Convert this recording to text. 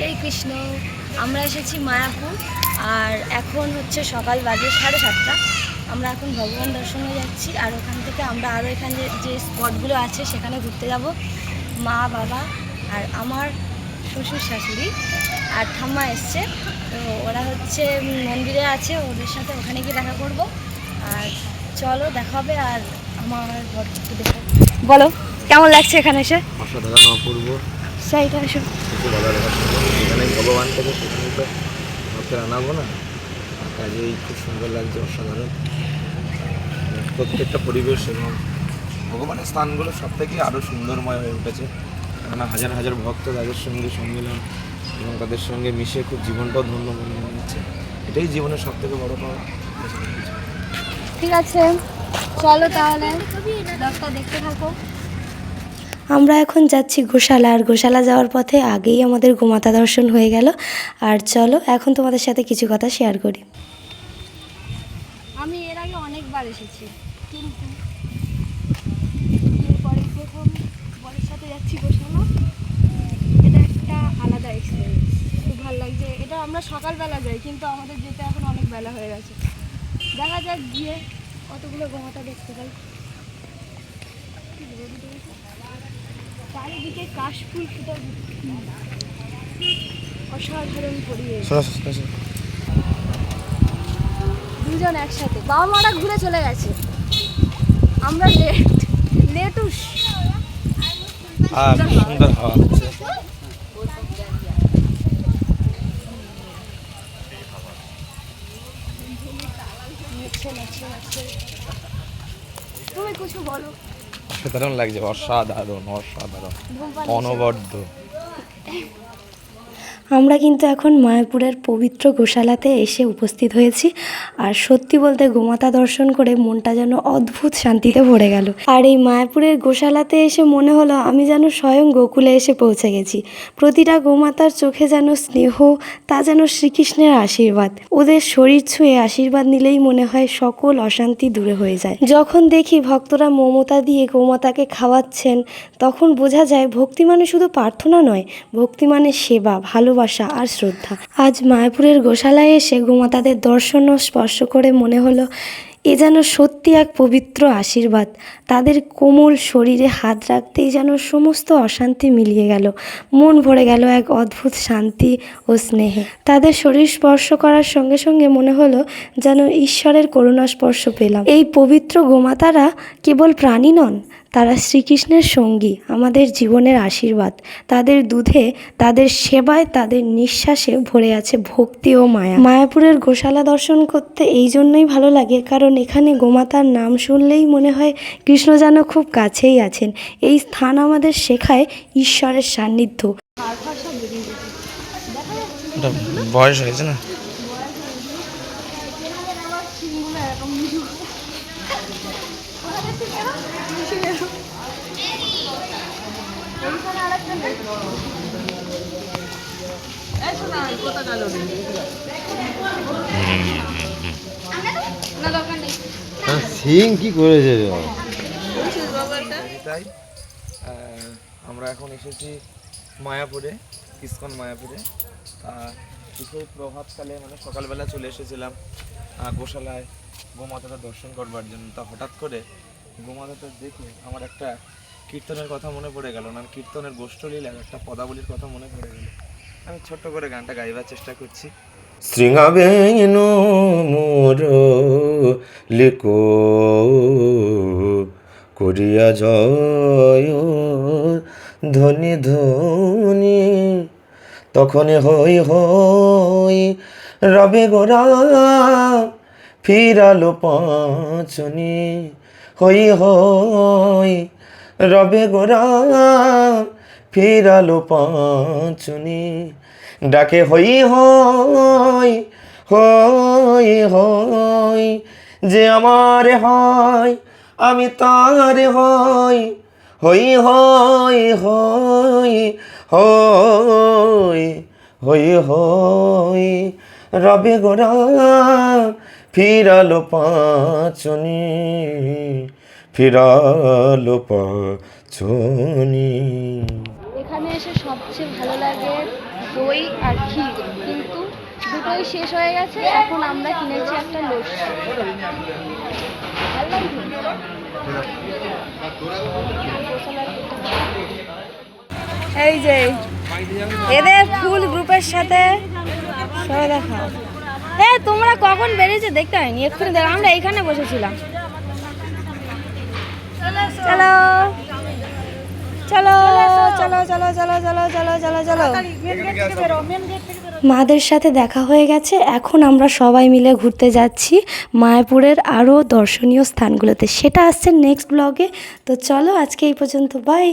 হরে কৃষ্ণ। আমরা এসেছি মায়াপুর, আর এখন হচ্ছে সকাল বাজে সাড়ে সাতটা। আমরা এখন ভগবান দর্শনে যাচ্ছি, আর ওখান থেকে আমরা আরও এখানে যে- স্পটগুলো আছে সেখানে ঘুরতে যাব। মা, বাবা, আর আমার শ্বশুর শাশুড়ি আর ঠাম্মা এসছে। তো ওরা হচ্ছে মন্দিরে আছে, ওদের সাথে ওখানে গিয়ে দেখা করব। আর চলো, দেখা হবে, আর আমার দেখো। বলো, কেমন লাগছে এখানে এসে? অসাধারণ, অপূর্ব। বলার কথা নেই। এখানে ভগবান থেকে তো ভক্তের আনাবো না। কাজেই খুব সুন্দর লাগছে অসাধারণ। প্রত্যেকটা পরিবেশ এবং ভগবানের স্থানগুলো সব থেকে আরও সুন্দরময় হয়ে উঠেছে। কেননা হাজার হাজার ভক্ত তাদের সঙ্গে সম্মেলন এবং তাদের সঙ্গে মিশে খুব জীবনটাও ধন্য মনে মনে হচ্ছে। এটাই জীবনের সব থেকে বড় পাওয়া। ঠিক আছে চলো তাহলে। ব্লগটা দেখতে থাকো। আমরা এখন যাচ্ছি গোশালা, আর গোশালা যাওয়ার পথে আগেই আমাদের গোমাতা দর্শন হয়ে গেল। আর চলো, এখন তোমাদের সাথে কিছু কথা শেয়ার করি। আমি এর আগে অনেকবার এসেছি, কিন্তু প্রথম সাথে যাচ্ছি এটা একটা আলাদা এক্সপিরিয়েন্স খুব ভালো লাগছে। এটা আমরা সকালবেলা যাই, কিন্তু আমাদের যেতে এখন অনেক বেলা হয়ে গেছে। দেখা যাক গিয়ে কতগুলো গোমাতা দেখতে পাই। চারিদিকে কাশফুল ফুটে অসাধারণ পরিবেশ। দুজন একসাথে। বাবা মারা ঘুরে চলে গেছে। আমরা লেট লেটুস। সুন্দর হাওয়া। হচ্ছে। নাচছে নাচছে নাচছে তুমি কিছু বলো। অসাধারণ লাগছে অসাধারণ অসাধারণ অনবদ্য। আমরা কিন্তু এখন মায়াপুরের পবিত্র গোশালাতে এসে উপস্থিত হয়েছি। আর সত্যি বলতে গোমাতা দর্শন করে মনটা যেন অদ্ভুত শান্তিতে ভরে গেল। আর এই মায়াপুরের গোশালাতে এসে মনে হলো আমি যেন স্বয়ং গোকুলে এসে পৌঁছে গেছি। প্রতিটা গোমাতার চোখে যেন স্নেহ, তা যেন শ্রীকৃষ্ণের আশীর্বাদ। ওদের শরীর ছুঁয়ে আশীর্বাদ নিলেই মনে হয় সকল অশান্তি দূরে হয়ে যায়। যখন দেখি ভক্তরা মমতা দিয়ে গোমাতাকে খাওয়াচ্ছেন, তখন বোঝা যায় ভক্তি মানে শুধু প্রার্থনা নয়, ভক্তি মানে সেবা, ভালোবাসা। আর শ্রদ্ধা। আজ মায়াপুরের গোশালায় এসে গোমাতাদের দর্শন ও স্পর্শ করে মনে হলো, এ যেন সত্যি এক পবিত্র আশীর্বাদ। তাদের কোমল শরীরে হাত রাখতেই যেন সমস্ত অশান্তি মিলিয়ে গেল। মন ভরে গেল এক অদ্ভুত শান্তি ও স্নেহে। তাদের শরীর স্পর্শ করার সঙ্গে সঙ্গে মনে হলো যেন ঈশ্বরের করুণা স্পর্শ পেলাম। এই পবিত্র গোমাতারা কেবল প্রাণী নন তারা শ্রীকৃষ্ণের সঙ্গী, আমাদের জীবনের আশীর্বাদ। তাদের দুধে, তাদের সেবায়, তাদের নিঃশ্বাসে ভরে আছে ভক্তি ও মায়া। মায়াপুরের গোশালা দর্শন করতে এই জন্যই ভালো লাগে, কারণ এখানে গোমাতার নাম শুনলেই মনে হয় কৃষ্ণ যেন খুব কাছেই আছেন। এই স্থান আমাদের শেখায় ঈশ্বরের সান্নিধ্য। বয়স হয়েছে না? সিং কি করেছে আমরা এখন এসেছি মায়াপুরে, ইস্কন মায়াপুরে। বিশেষ প্রভাতকালে মানে সকালবেলা চলে এসেছিলাম গোশালায় গোমাতাটা দর্শন করবার জন্য। তা হঠাৎ করে গোমাতাটা দেখে, আমার একটা কীর্তনের কথা মনে পড়ে গেল, না, কীর্তনের গোষ্ঠলীলার একটা পদাবলীর কথা মনে পড়ে গেল। আমি ছোট্ট করে গানটা গাইবার চেষ্টা করছি। শৃঙ্গাবেন মোর লিকো, করিয়া জয় ধনি ধনি তখন হই হই রবে গোরা ফিরালো পাঁচনি। হই হই? রবে গোরা ফিরালো পাঁচনি। ডাকে হই হই হই হই, যে আমার হয়, আমি তার হই হই হই হই হই হই হই রবে গোরা ফিরালো পাঁচনি ফিরালো পাঁচনি। এখানে এসে সবচেয়ে ভালো লাগে দই আর ক্ষীর কিন্তু দুটোই শেষ হয়ে গেছে এখন আমরা কিনেছি একটা লস্যি। এই যে এদের ফুল গ্রুপের সাথে সবাই দেখা। এ, তোমরা কখন বেরিয়েছে দেখতে হয়নি, এক্ষুনি দেখো আমরা এইখানে বসেছিলাম। চলো। চলো চলো চলো চলো চলো চলো চলো চলো। মাদের সাথে দেখা হয়ে গেছে, এখন আমরা সবাই মিলে ঘুরতে যাচ্ছি মায়াপুরের আরও দর্শনীয় স্থানগুলোতে। সেটা আসছে নেক্সট ব্লগে তো চলো, আজকে এই পর্যন্ত বাই